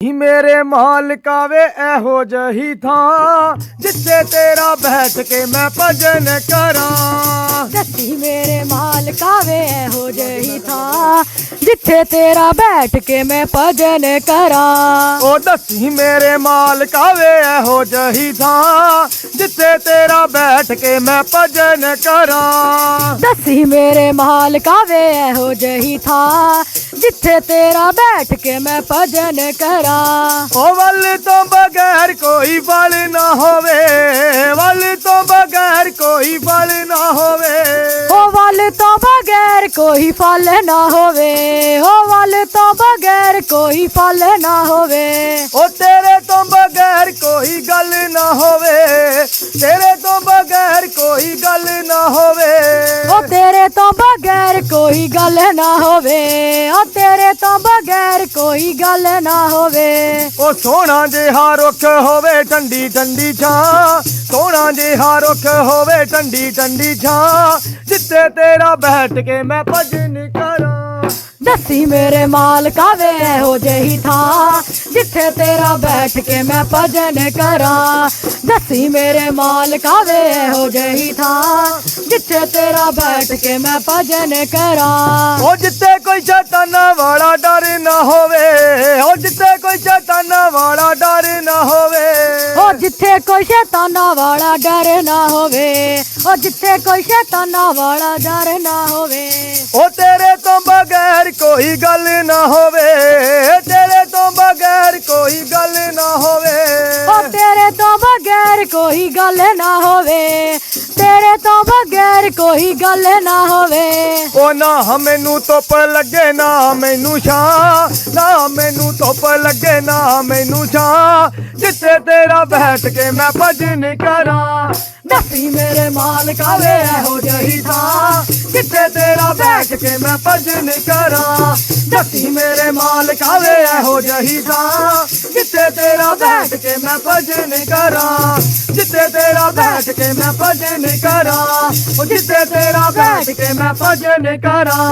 ਹੀ ਮੇਰੇ ਮਾਲਕਾ ਵੇ ਇਹੋ ਜਹੀ ਥਾਂ ਜਿੱਥੇ ਤੇਰਾ ਬੈਠ ਕੇ ਮੈਂ ਭਜਨ ਕਰਾਂ। ਦੱਸੀ ਮੇਰੇ ਮਾਲਕਾ ਵੇ ਇਹੋ ਜਿਹੀ ਥਾਂ ਜਿੱਥੇ ਤੇਰਾ ਬੈਠ ਕੇ ਮੈਂ ਭਜਨ ਕਰਾਂ। ਉਹ ਦੱਸੀ ਮੇਰੇ ਮਾਲਕਾ ਵੇ ਇਹੋ ਜਹੀ ਥਾਂ ਜਿੱਥੇ ਤੇਰਾ ਬੈਠ ਕੇ ਮੈਂ ਭਜਨ ਕਰਾਂ। ਦੱਸੀ ਮੇਰੇ ਮਾਲਕਾ ਵੇ ਇਹੋ ਜਿਹੀ ਥਾਂ ਜਿੱਥੇ ਤੇਰਾ ਬੈਠ ਕੇ ਮੈਂ ਭਜਨ ਕਰਾਂ ਉਹ ਵੱਲ ਤੋਂ ਬਗੈਰ ਕੋਈ ਫਲ ਨਾ ਹੋਵੇ ਵੱਲ ਤੋਂ ਬਗੈਰ ਕੋਈ ਫਲ ਨਾ ਹੋਵੇ ਉਹ ਵੱਲ ਤੋਂ ਬਗੈਰ ਕੋਈ ਫਲ ਨਾ ਹੋਵੇ ਉਹ ਵੱਲ ਤੋਂ ਬਗੈਰ ਕੋਈ ਫਲ ਨਾ ਹੋਵੇ ਉਹ ਤੇਰੇ ਤੋਂ ਬਗੈਰ ਕੋਈ ਗੱਲ ਨਾ ਹੋਵੇ ਤੇਰੇ ਤੋਂ ਬਗੈਰ ਕੋਈ ਗੱਲ ਨਾ ਹੋਵੇ ਉਹ ਤੇਰੇ ਤੋਂ ਬਗੈਰ ਕੋਈ ਗੱਲ ਨਾ ਹੋਵੇ ਉਹ ਤੇਰੇ ਤੋਂ ਬਗੈਰ ਕੋਈ ਗੱਲ ਨਾ ਹੋਵੇ। ਉਹ ਸੋਹਣਾ ਜਿਹਾ ਰੁੱਖ ਹੋਵੇ ਠੰਡੀ ਠੰਡੀ ਛਾਂ। ਸੋਹਣਾ ਜਿਹਾ ਰੁੱਖ ਹੋਵੇ ਠੰਡੀ ਠੰਡੀ ਛਾਂ। ਜਿੱਥੇ ਤੇਰਾ ਬੈਠ ਕੇ ਮੈਂ ਭਜਨ ਕਰਾਂ। ਦੱਸੀ ਮੇਰੇ ਮਾਲਕਾ ਵੇ ਇਹੋ ਜਿਹੀ ਥਾਂ। ਜਿੱਥੇ ਤੇਰਾ ਬੈਠ ਕੇ ਮੈਂ ਭਜਨ ਕਰਾਂ। ਦੱਸੀ ਮੇਰੇ ਮਾਲਕਾ ਵੇ ਇਹੋ ਜਿਹੀ ਥਾਂ। ਜਿੱਥੇ ਤੇਰਾ ਬੈਠ ਕੇ ਮੈਂ ਭਜਨ ਕਰਾਂ। ਉਹ ਜਿੱਥੇ ਕੋਈ ਸ਼ੈਤਾਨਾਂ ਵਾਲਾ ਡਰ ਨਾ ਹੋਵੇ ਉਹ ਜਿੱਥੇ ਕੋਈ ਸ਼ੈਤਾਨਾਂ ਵਾਲਾ ਡਰ ਨਾ ਹੋਵੇ। ਉਹ ਜਿੱਥੇ ਕੋਈ ਸ਼ੈਤਾਨਾਂ ਵਾਲਾ ਡਰ ਨਾ ਹੋਵੇ ਉਹ ਜਿੱਥੇ ਕੋਈ ਸ਼ੈਤਾਨਾਂ ਵਾਲਾ ਡਰ ਨਾ ਹੋਵੇ। ਉਹ ਤੇਰੇ ਤੋਂ ਬਗੈਰ ਕੋਈ ਗੱਲ ਨਾ ਹੋਵੇ ਤੇਰੇ ਤੋਂ ਬਗੈਰ ਕੋਈ ਗੱਲ ਨਾ ਹੋਵੇ। ਕੋਈ ਗੱਲ ਨਾ ਹੋਵੇ। ਤੇਰੇ ਤੋਂ ਬਗੈਰ ਕੋਈ ਗੱਲ ਨਾ ਹੋਵੇ। ਉਹ ਨਾ ਮੈਨੂੰ ਧੁੱਪ ਲੱਗੇ, ਨਾ ਮੈਨੂੰ ਛਾਂ। ਨਾ ਮੈਨੂੰ ਧੁੱਪ ਲੱਗੇ, ਨਾ ਮੈਨੂੰ ਛਾਂ। ਜਿੱਥੇ ਤੇਰਾ ਬੈਠ ਕੇ ਮੈਂ ਭਜਨ ਕਰਾਂ ਦੱਸੀ ਮੇਰੇ ਮਾਲਕਾ ਵੇ ਇਹੋ ਜਿਹੀ ਥਾਂ। ਜਿੱਥੇ ਤੇਰਾ ਬੈਠ ਕੇ ਮੈਂ ਭਜਨ ਕਰਾਂ ਦੱਸੀ ਮੇਰੇ ਮਾਲਕਾ ਵੇ ਇਹੋ ਜਹੀ ਥਾਂ ਜਿੱਥੇ ਤੇਰਾ ਬੈਠ ਕੇ ਮੈਂ ਭਜਨ ਕਰਾਂ। ਜਿੱਥੇ ਤੇਰਾ ਬੈਠ ਕੇ ਮੈਂ ਭਜਨ ਕਰਾਂ। ਉਹ ਜਿੱਥੇ ਤੇਰਾ ਬੈਠ ਕੇ ਮੈਂ ਭਜਨ ਕਰਾਂ।